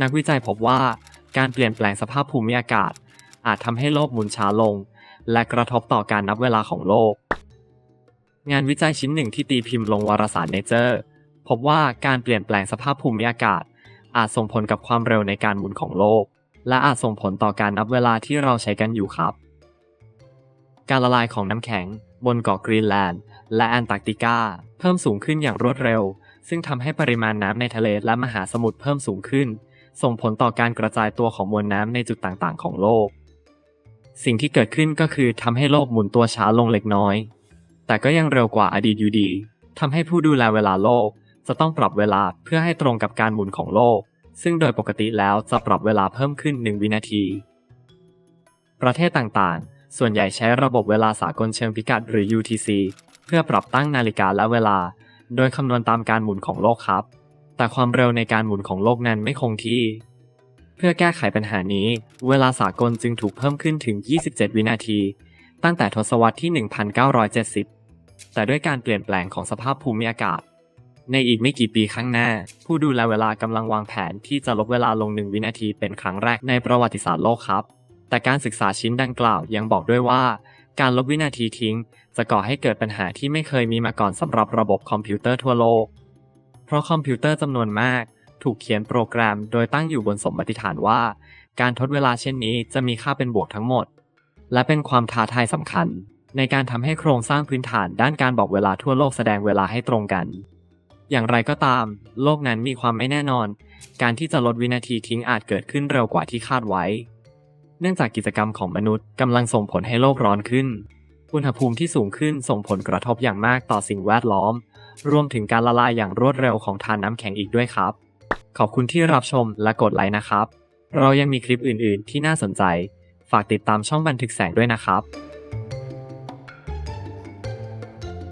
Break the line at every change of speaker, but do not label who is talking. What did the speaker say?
นักวิจัยพบว่าการเปลี่ยนแปลงสภาพภูมิอากาศ อาจทำให้โลกหมุนช้าลง และกระทบต่อการนับเวลาของโลก งานวิจัยชิ้นหนึ่งที่ตีพิมพ์ลงวารสาร Nature พบว่าการเปลี่ยนแปลงสภาพภูมิอากาศ อาจส่งผลกับความเร็วในการหมุนของโลก และอาจส่งผลต่อการนับเวลาที่เราใช้กันอยู่ครับ การละลายของน้ำแข็ง บนเกาะกรีนแลนด์ และแอนตาร์กติกา เพิ่มสูงขึ้นอย่างรวดเร็ว ซึ่งทำให้ปริมาณน้ำในทะเลและมหาสมุทรเพิ่มสูงขึ้น ส่งผลต่อการกระจายตัวของมวลน้ำในจุดต่างๆ ของโลก สิ่งที่เกิดขึ้นก็คือทำให้โลกหมุนตัวช้าลงเล็กน้อย แต่ก็ยังเร็วกว่าอดีตอยู่ดีทำให้ผู้ดูแลเวลาโลก จะต้องปรับเวลาเพื่อให้ตรงกับการหมุนของโลก ซึ่งโดยปกติแล้วจะปรับเวลาเพิ่มขึ้น 1 วินาที ประเทศต่างๆ ส่วนใหญ่ใช้ระบบเวลาสากลเชิงพิกัดหรือ UTC เพื่อปรับตั้งนาฬิกาและเวลา โดยคำนวณตามการหมุนของโลกครับ แต่ความเร็วในการหมุนของโลกนั้นไม่คงที่ เพื่อแก้ไขปัญหานี้ เวลาสากลจึงถูกเพิ่มขึ้นถึง 27 วินาที ตั้งแต่ทศวรรษที่ 1970 แต่ด้วยการเปลี่ยนแปลงของสภาพภูมิอากาศ ในอีกไม่กี่ปีข้างหน้า ผู้ดูแลเวลากำลังวางแผนที่จะลดเวลาลง1วินาทีเป็นครั้งแรกในประวัติศาสตร์โลกครับ แต่การศึกษาชิ้นดังกล่าวยังบอกด้วยว่า การลบวินาทีทิ้ง จะก่อให้เกิดปัญหาที่ไม่เคยมีมาก่อนสำหรับระบบคอมพิวเตอร์ทั่วโลก เพราะคอมพิวเตอร์จำนวนมาก ถูกเขียนโปรแกรมโดยตั้งอยู่บนสมมติฐานว่า การทดเวลาเช่นนี้จะมีค่าเป็นบวกทั้งหมด และเป็นความท้าทายสำคัญ ในการทำให้โครงสร้างพื้นฐานด้านการบอกเวลาทั่วโลกแสดงเวลาให้ตรงกัน อย่างไรก็ตาม โลกนั้นมีความไม่แน่นอน การที่จะลดวินาทีทิ้งอาจเกิดขึ้นเร็วกว่าที่คาดไว้ เนื่องจากกิจกรรมของมนุษย์กำลังส่งผลให้โลกร้อนขึ้นอุณหภูมิที่สูงขึ้นส่งผลกระทบอย่างมากต่อสิ่งแวดล้อม รวมถึงการละลายอย่างรวดเร็วของทานน้ำแข็งอีกด้วยครับ ขอบคุณที่รับชมและกดไลค์นะครับ เรายังมีคลิปอื่น ๆ ที่น่าสนใจ ฝากติดตามช่องบันทึกแสงด้วยนะครับ